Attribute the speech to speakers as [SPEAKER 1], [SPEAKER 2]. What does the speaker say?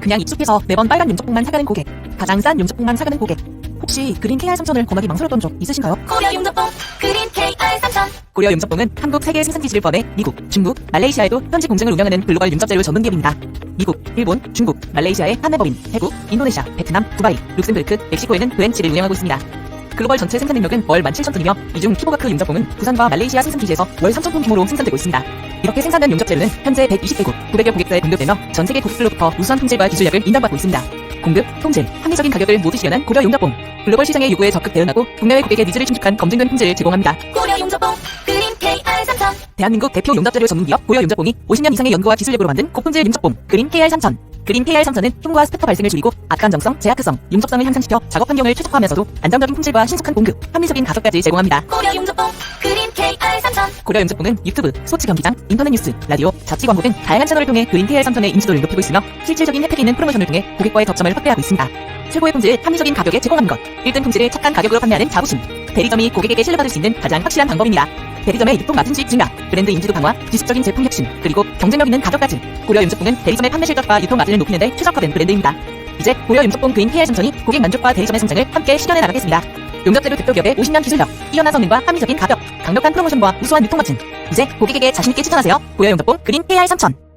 [SPEAKER 1] 그냥 익숙해서 매번 빨간 용접봉만 사가는 고객, 가장 싼 용접봉만 사가는 고객. 혹시 그린 KR 3000을 권하기 망설였던 적 있으신가요?
[SPEAKER 2] 고려 용접봉 그린 KR 3000
[SPEAKER 1] 고려 용접봉은 한국 세계 생산 기지를 포함해 미국, 중국, 말레이시아에도 현지 공장을 운영하는 글로벌 용접 재료 전문 기업입니다. 미국, 일본, 중국, 말레이시아의 판매법인, 태국, 인도네시아, 베트남, 두바이, 룩셈부르크, 멕시코에는 브랜치를 운영하고 있습니다. 글로벌 전체 생산 능력은 월 17,000톤이며 이중 키보가크 용접봉은 부산과 말레이시아 생산 기지에서 월 3,000톤 규모로 생산되고 있습니다. 이렇게 생산된 용접 재료는 현재 120개국, 900여 고객사에 공급되며 전 세계 고객들로부터 우수한 품질과 기술력을 인정받고 있습니다. 공급, 통질, 합리적인 가격을 모두 실현한 고려 용접봉. 글로벌 시장의 요구에 적극 대응하고 국내외 고객의 니즈를 충족한 검증된 품질을 제공합니다.
[SPEAKER 2] 고려 용접봉 그린 KR 3000
[SPEAKER 1] 대한민국 대표 용접재료 전문기업 고려 용접봉이 50년 이상의 연구와 기술력으로 만든 고품질 용접봉 그린 KR 3000. 그린 KR 3000은 흉과 스펙터 발생을 줄이고 악감정성, 제약성, 용접성을 향상시켜 작업 환경을 최적화하면서도 안정적인 품질과 신속한 공급, 합리적인 가격까지 제공합니다.
[SPEAKER 2] 고려 용접봉 그린 KR 3000
[SPEAKER 1] 고려 용접봉은 유튜브, 스포츠 경기장, 인터넷 뉴스, 라디오, 잡지 광고 등 다양한 채널을 통해 그린 KR 3000의 인지도를 높이고 있으며 실질적인 혜택이 있는 프로모션을 통해 고객과의 접점을 확대하고 있습니다. 최고의 품질, 합리적인 가격에 제공하는 것, 1등 품질을 착한 가격으로 판매하는 자부심. 대리점이 고객에게 신뢰받을 수 있는 가장 확실한 방법입니다. 대리점의 유통 마진 수익 증가, 브랜드 인지도 강화, 지속적인 제품 혁신, 그리고 경쟁력 있는 가격까지. 고려 용접봉은 대리점의 판매 실적과 유통 마진을 높이는 데 최적화된 브랜드입니다. 이제 고려 용접봉 그린 KR 3000이 고객 만족과 대리점의 성장을 함께 실현해 나가겠습니다. 용접재료 대표 기업의 50년 기술력, 뛰어난 성능과 합리적인 가격, 강력한 프로모션과 우수한 유통 마진. 이제 고객에게 자신있게 추천하세요. 고려 용접봉 그린 KR 3000.